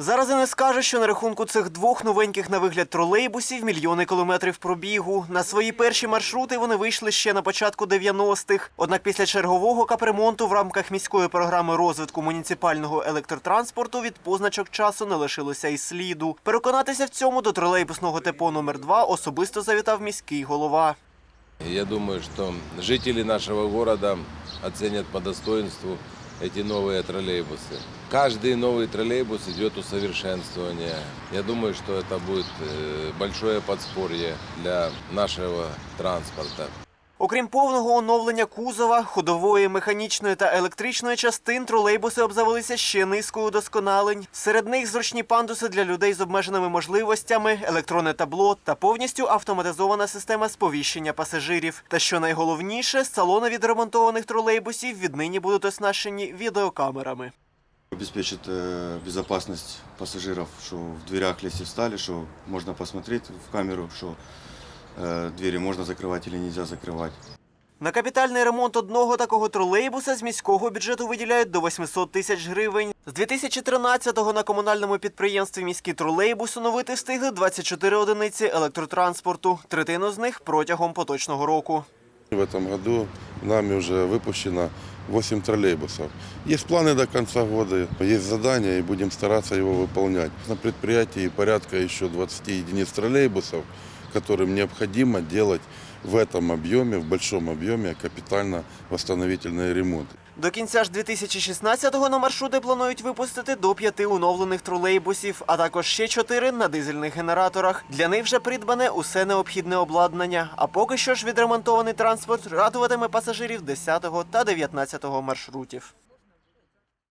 Зараз не скаже, що на рахунку цих двох новеньких на вигляд тролейбусів мільйони кілометрів пробігу. На свої перші маршрути вони вийшли ще на початку 90-х. Однак після чергового капремонту в рамках міської програми розвитку муніципального електротранспорту від позначок часу не лишилося і сліду. Переконатися в цьому до тролейбусного депо номер 2 особисто завітав міський голова. Я думаю, что жители нашего города оценят по достоинству эти новые троллейбусы. Каждый новый троллейбус идет усовершенствование. Я думаю, что это будет э, большое подспорье для нашего транспорта. Окрім повного оновлення кузова, ходової, механічної та електричної частин, тролейбуси обзавелися ще низкою удосконалень. Серед них зручні пандуси для людей з обмеженими можливостями, електронне табло та повністю автоматизована система сповіщення пасажирів. Та що найголовніше, салони відремонтованих тролейбусів віднині будуть оснащені відеокамерами. обеспечит э, безопасность пассажиров, что в дверях, если встали, что можно посмотреть в камеру, что э, двери можно закрывать или нельзя закрывать. На капітальний ремонт одного такого тролейбуса з міського бюджету виділяють до 800 тисяч гривень. З 2013-го на комунальному підприємстві міський тролейбус оновити встигли 24 одиниці електротранспорту. Третину з них протягом поточного року. В этом году нами уже выпущено 8 троллейбусов. Есть планы до конца года, есть задания и будем стараться его выполнять. На предприятии порядка еще 20 единиц троллейбусов, которым необходимо делать в этом объеме, в большом объеме капитально-восстановительные ремонты. До кінця ж 2016-го на маршрути планують випустити до п'яти оновлених тролейбусів, а також ще чотири на дизельних генераторах. Для них вже придбане усе необхідне обладнання. А поки що ж відремонтований транспорт радуватиме пасажирів 10 та 19 маршрутів.